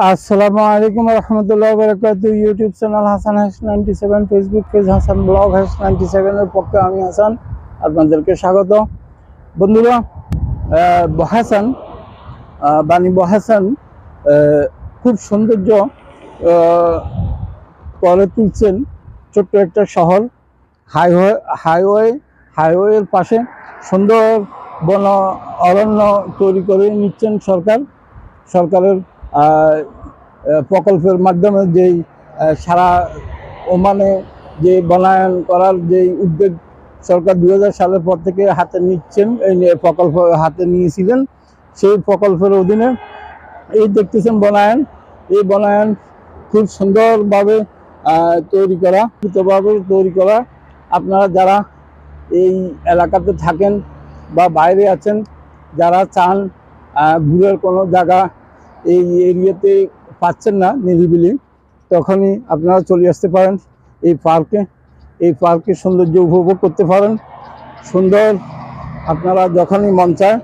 আসসালামু আলাইকুম রহমতুল্লাহ বরকাত। YouTube channel Hasan Has ninety seven Facebook page Hasan blog Has ninety সেভেনের পক্ষে আমি হাসান আপনাদেরকে স্বাগত। বন্ধুরা বহাসান বাণী বহাসান খুব সৌন্দর্য করে তুলছেন ছোট্ট একটা শহর, হাইওয়ে হাইওয়ে, হাইওয়ের পাশে সুন্দর বন অরণ্য তৈরি করে নিচ্ছেন সরকার। সরকারের প্রকল্পের মাধ্যমে যেই সারা ওমানে যে বনায়ন করার যেই উদ্যোগ সরকার দু হাজার সালের পর থেকে হাতে নিচ্ছেন, এই প্রকল্প হাতে নিয়েছিলেন, সেই প্রকল্পের অধীনে এই দেখতেছেন বনায়ন। এই বনায়ন খুব সুন্দরভাবে তৈরি করা কৃতভাবে তৈরি করা। আপনারা যারা এই এলাকাতে থাকেন বা বাইরে আছেন, যারা চান ঘুরের কোনো জায়গা এই এরিয়াতে পাচ্ছেন না নিরিবিলি তখনই আপনারা চলে আসতে পারেন এই পার্কে। এই পার্কের সৌন্দর্য উপভোগ করতে পারেন। সুন্দর আপনারা যখনই মন চায়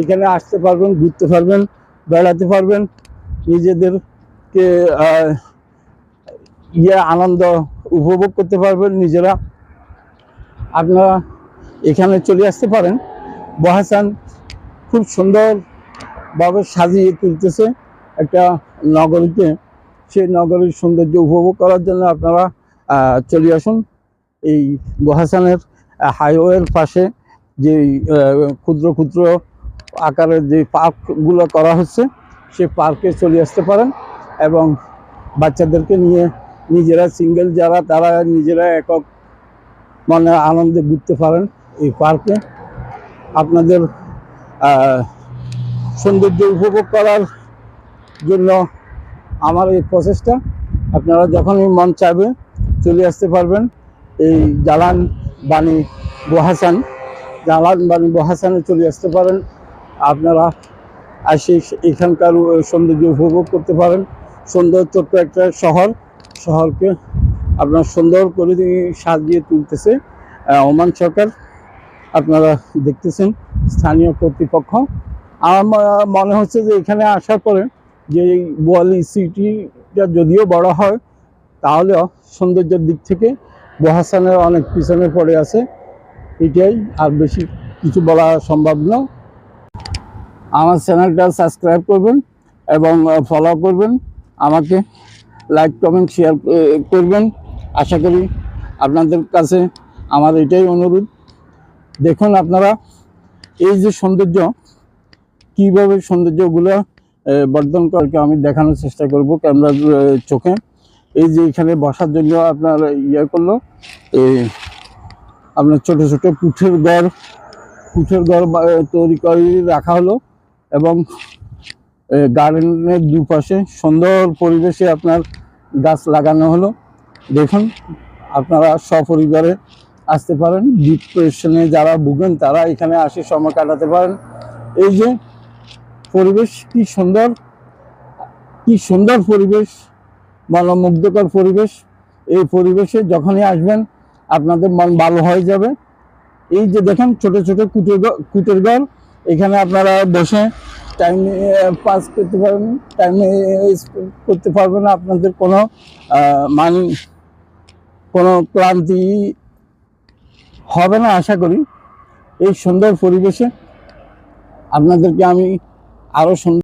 এখানে আসতে পারবেন, ঘুরতে পারবেন, বেড়াতে পারবেন। নিজেদেরকে ইয়ে আনন্দ উপভোগ করতে পারবেন নিজেরা। আপনারা এখানে চলে আসতে পারেন। বহাসান খুব সুন্দরভাবে সাজিয়ে তুলতেছে একটা নগরীতে সেই নগরীর সৌন্দর্য উপভোগ করার জন্য আপনারা চলে আসুন এই বহাসানের হাইওয়ের পাশে যে ক্ষুদ্র ক্ষুদ্র আকারের যে পার্কগুলো করা হচ্ছে, সে পার্কে চলে আসতে পারেন এবং বাচ্চাদেরকে নিয়ে নিজেরা সিঙ্গেল যারা, তারা নিজেরা একক মানে আনন্দে ঘুরতে পারেন এই পার্কে। আপনাদের সৌন্দর্য উপভোগ করার জন্য আমার এই প্রচেষ্টা। আপনারা যখনই মন চাইবে চলে আসতে পারবেন এই জালান বাণী বহাসান জালান বাণী বহাসানে চলে আসতে পারেন। আপনারা আসে এখানকার সৌন্দর্য উপভোগ করতে পারেন। সুন্দর ছোট্ট একটা শহর। শহরকে আপনার সুন্দর করে সাজিয়ে তুলতেছে ওমান সরকার। আপনারা দেখতেছেন স্থানীয় কর্তৃপক্ষ। আমার মনে হচ্ছে যে এখানে আসার পরে যে বোয়ালি সিটিটা যদিও বড় হয়, তাহলেও সৌন্দর্যের দিক থেকে বহাসানের অনেক পিছনে পড়ে আছে। এটাই আর বেশি কিছু বলা সম্ভব না। আমার চ্যানেলটা সাবস্ক্রাইব করবেন এবং ফলো করবেন, আমাকে লাইক কমেন্ট শেয়ার করবেন। আশা করি আপনাদের কাছে আমার এটাই অনুরোধ। দেখুন আপনারা, এই যে সৌন্দর্য কীভাবে সৌন্দর্যগুলো বর্ধন করকে আমি দেখানোর চেষ্টা করব ক্যামেরার চোখে। এই যে এখানে বসার জন্য আপনার ইয়ে করল এই আপনার ছোট ছোট পুঠের ঘর পুঠের ঘর তৈরি করে রাখা হলো এবং গার্ডেনের দুপাশে সুন্দর পরিবেশে আপনার গাছ লাগানো হলো। দেখুন, আপনারা সপরিবারে আসতে পারেন, ডিপ্রেশনে যারা ভুগেন তারা এখানে আসে সময় কাটাতে পারেন। এই যে পরিবেশ কি সুন্দর? কি সুন্দর পরিবেশ? মনোমুগ্ধকর পরিবেশ। এই পরিবেশে যখনই আসবেন, আপনাদের মন ভালো হয়ে যাবে। এই যে দেখেন, ছোট ছোট কুটের কুটের ঘর। এখানে আপনারা বসে টাইম পাস করতে পারবেন টাইম করতে পারবেন আপনাদের কোনো মান, কোনো ক্লান্তি হবে না, আশা করি। এই সুন্দর পরিবেশে আপনাদেরকে আমি আরও সুন্দর